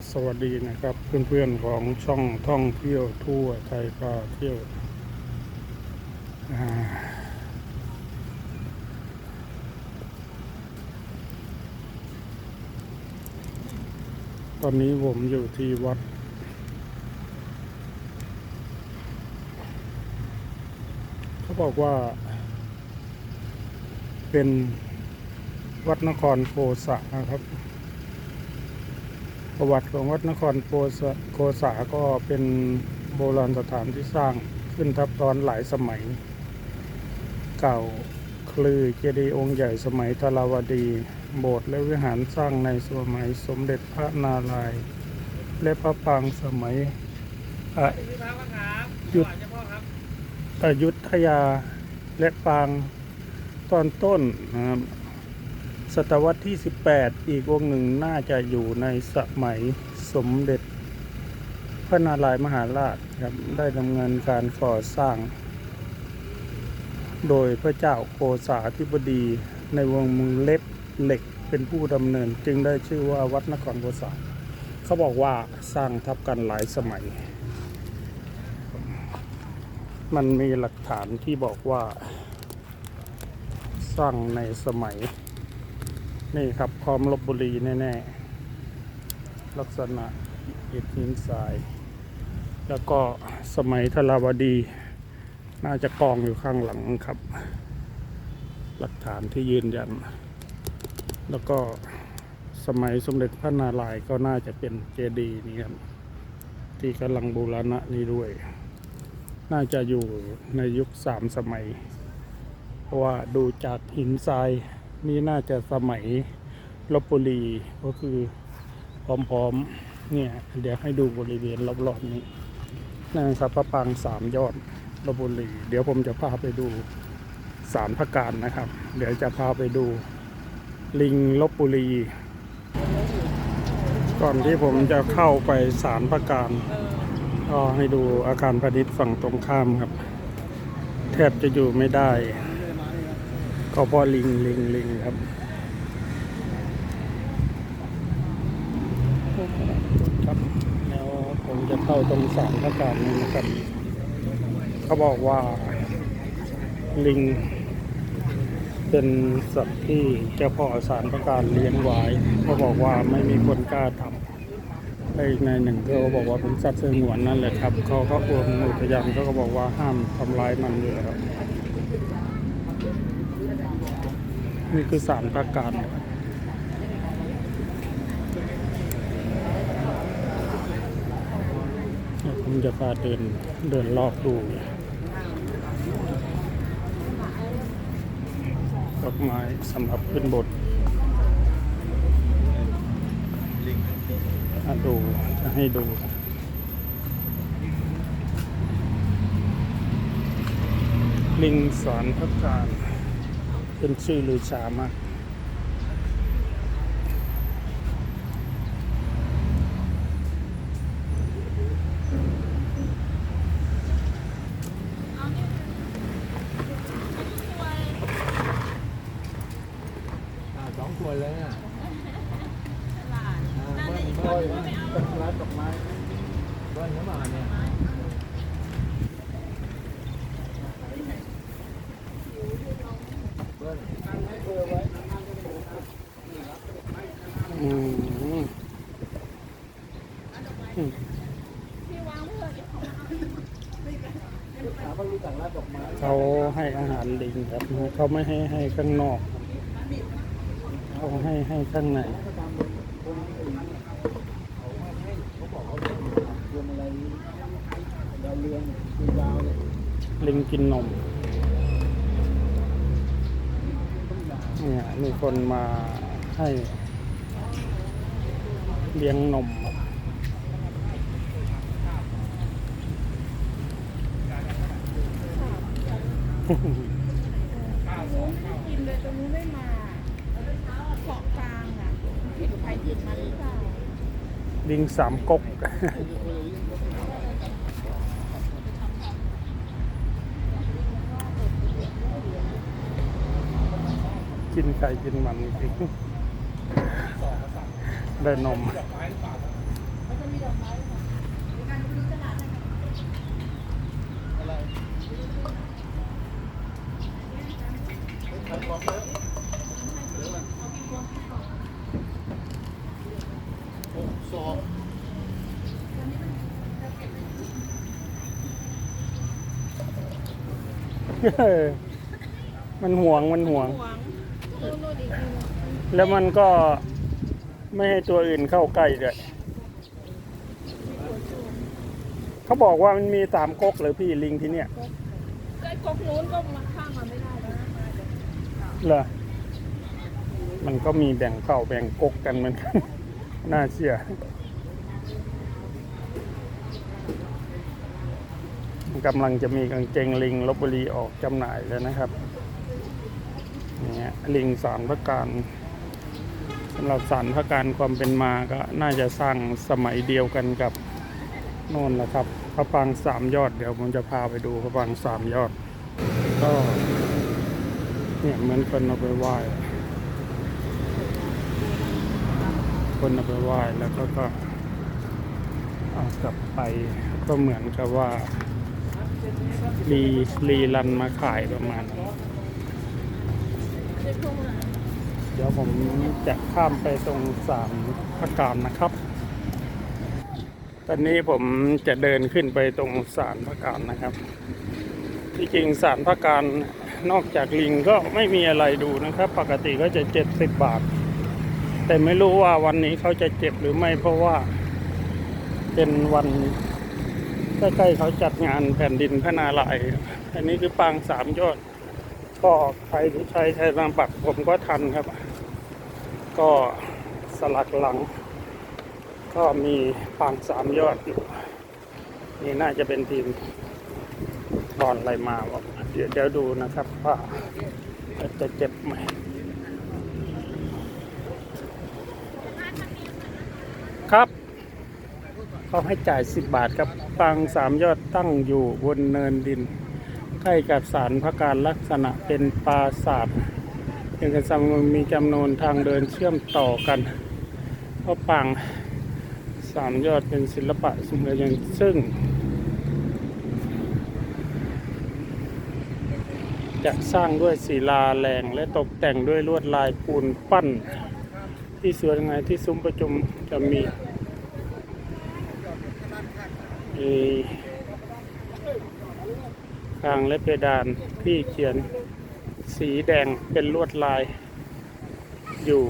สวัสดีนะครับเพื่อนๆของช่องท่องเที่ยวทั่วไทยพาเที่ยวตอนนี้ผมอยู่ที่วัด เขาบอกว่า เป็นวัดนครโพสะนะครับ ประวัติของวัดนครโพสะโคสาก็เป็นโบราณสถานที่สร้างขึ้นทับซ้อนหลายสมัย เก่าคลือเจดีย์องค์ใหญ่สมัยทราวดี โบสถ์และวิหารสร้างในสมัยสมเด็จพระนารายณ์และพระปางสมัยอะพี่พระครับหยุดถวายเจ้าพ่อครับอยุธยาและปางตอนต้นนะครับ ศตวรรษที่ 18 อีกองค์หนึ่งน่าจะอยู่ในสมัยสมเด็จ พระนารายมหาราชครับได้ดำเนินการก่อสร้าง โดยพระเจ้าโกษาธิบดีในวงมือเล็บเหล็กเป็นผู้ดำเนิน จึงได้ชื่อว่าวัดนครโกษาเขาบอกว่าสร้างทับกันหลายสมัย มันมีหลักฐานที่บอกว่า สร้างในสมัย นี่ครับพร้อมลบบุรีแน่ๆลักษณะอิฐหินทราย แล้วก็สมัยธราวดี น่าจะกองอยู่ข้างหลังครับ หลักฐานที่ยืนยัน แล้วก็สมัยสมเด็จพระนารายณ์ก็น่าจะเป็นเจดีย์นี้ครับที่กำลังบูรณะนี้ด้วย น่าจะอยู่ในยุคสามสมัย เพราะว่าดูจากหินทราย นี่น่าจะสมัยลบบุรีก็คือพร้อมๆเนี่ยเดี๋ยวให้ดูบริเวณรอบๆนี้นั่นครับพระปางสามยอดลบบุรี เดี๋ยวผมจะพาไปดูสารพระการนะครับ เดี๋ยวจะพาไปดูลิงลบบุรี ก่อนที่ผมจะเข้าไปสารพระการก็ให้ดูอาคารพาณิชย์ฝั่งตรงข้ามครับ แทบจะอยู่ไม่ได้ ก็พราะลิงลิงลิงครับครับแล้วผมจะเข้าตรงสารพระการนี้นะครับ เขาบอกว่า ลิง เป็นสัตว์ที่เจ้าพ่อสารพระการเลี้ยงไว้เขาบอกว่าไม่มีคนกล้าทำและอีกในหนึ่งก็บอกว่าเป็นสัตว์สงวนนั่นแหละครับเขาก็กรมอุทยานเขาก็บอกว่าห้ามทำร้ายมันอยู่แล้วครับ นี่คือสารประกาศนะครับเดี๋ยวผมจะพาเดินเดินรอบดูดอกไม้สำหรับขึ้นบทดูจะให้ดูลิงสอนพระการ เป็นชื่อลือชามาก อ่าสองคนเลยอะ นั่นเลยอีกคนนึงก็ไม่เอา ร้านดอกไม้เบิ้ลเข้ามาเนี่ย เบิ้ล อืม ที่วางเพื่อเก็บของ ถามว่ารู้จักร้านดอกไม้ เขาให้อาหารลิงครับ เขาไม่ให้ให้ข้างนอกเขาให้ให้ข้างในเรืองคือยาวเลยลิงกินนมเนี่ยมีคนมาให้เลี้ยงนมกินเลยตรงนู้น ไม่มาเกาะกลางอะผิดใครผิดมันหรือเปล่าลิงสามก๊กกินไก่กินมันจริงได้นม สองมันห่วงมันห่วง แล้วมันก็ไม่ให้ตัวอื่นเข้าใกล้ด้วยเขาบอกว่ามันมีสามก๊กหรือพี่ลิงที่เนี่ย ก๊กนู้นก็มา เหรอมันก็มีแบ่งเข้าแบ่งกกกันเหมือนกันน่าเชื่อกำลังจะมีกางเกงลิงลบบุรีออกจำหน่ายแล้วนะครับเนี่ยลิงสารพระการสำหรับสารพระการความเป็นมาก็น่าจะสร้างสมัยเดียวกันกับโน่นนะครับพระปางสามยอดเดี๋ยวผมจะพาไปดูพระปางสามยอด ก็ เนี่ยเหมือนคนเอาไปไหว้คนเอาไปไหว้แล้วก็ก็เอากลับไปก็เหมือนกับว่ารีรีรันมาขายประมาณเด็กเข้ามาเดี๋ยวผมจะข้ามไปตรงสามพระการนะครับ ตอนนี้ผมจะเดินขึ้นไปตรงสารพระการนะครับ ที่จริงสารพระการ นอกจากลิงก็ไม่มีอะไรดูนะครับ ปกติก็จะเจ็ดสิบบาท แต่ไม่รู้ว่าวันนี้เขาจะเจ็บหรือไม่เพราะว่า เป็นวันใกล้ๆเขาจัดงานแผ่นดินพระนาลายณ์อันนี้คือปางสามยอด ก็ใครที่ใช้ไทยนามบัตรผมก็ทันครับ ก็สลักหลัง ก็มีปางสามยอดอยู่นี่น่าจะเป็นทีมบอลอะไรมาบอก ดี๋ยวเดี๋ยวดูนะครับว่าจะเจ็บไหมครับ เขาให้จ่าย 10 บาทครับปางสามยอดตั้งอยู่บนเนินดิน ใกล้กับสารพระการลักษณะเป็นปราสาทยังกันซังมีจำนวนทางเดินเชื่อมต่อกัน เพราะปางสามยอดเป็นศิลปะสมัยยังซึ่ง จะสร้างด้วยศิลาแรงและตกแต่งด้วยลวดลายปูนปั้น ที่สวยงามที่ซุ้มประจุมจะมีมีคางและเพดานที่เขียนสีแดงเป็นลวดลาย อยู่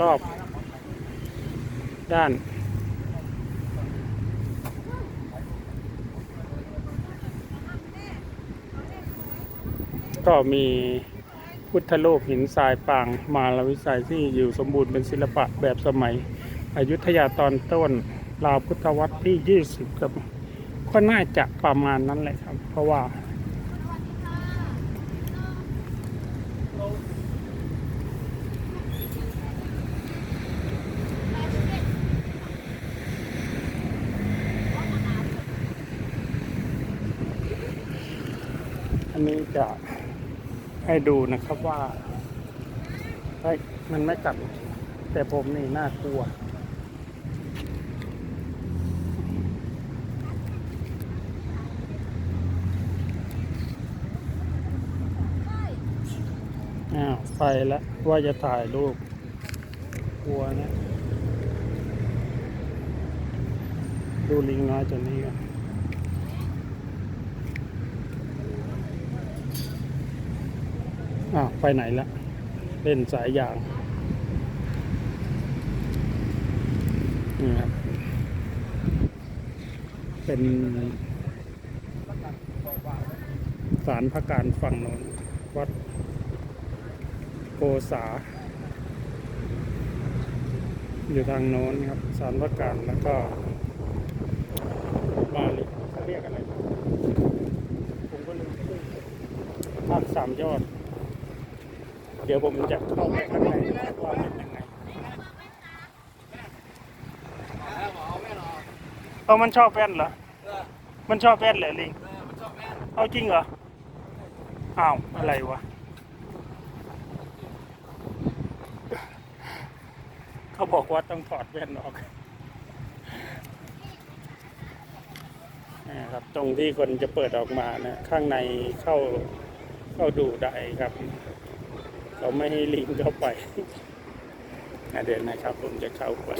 รอบด้าน ก็มีพุทธโลกหินทรายปางมาลวิสัยที่อยู่สมบูรณ์เป็นศิลปะแบบสมัย อยุธยาตอนต้นราวพุทธวัตรที่ 20ครับก็น่าจะประมาณนั้นแหละครับ เพราะว่าอันนี้จะ ให้ดูนะครับว่าเฮ้ยมันไม่กัด แต่ผมนี่น่ากลัว อ้าวไปแล้วว่าจะถ่ายรูปกลัวนะ ดูลิงน้อยตัวนี้กันอ้าว ไปไหนละเล่นสายยางนี่ครับ เป็นสารพระการฝั่งนนวัดโกษา อยู่ทางโน้นครับ สารพระการแล้วก็บาลีเขาเรียกอะไรผมก็ลืมภาคสามยอด เดี๋ยวผมจะเข้าไปข้างในว่าเป็นยังไงเอามันชอบแว่นเหรอ มันชอบแว่นเหรอลิงเอาจริงเหรอ อ้าว อะไรวะ เขาบอกว่าต้องถอดแว่นออกนะครับตรงที่คนจะเปิดออกมานะ ข้างในเข้าเข้าดูได้ครับ เขาไม่ให้ลิงเข้าไปอะเดี๋ยวนะครับ ผมจะเข้าไป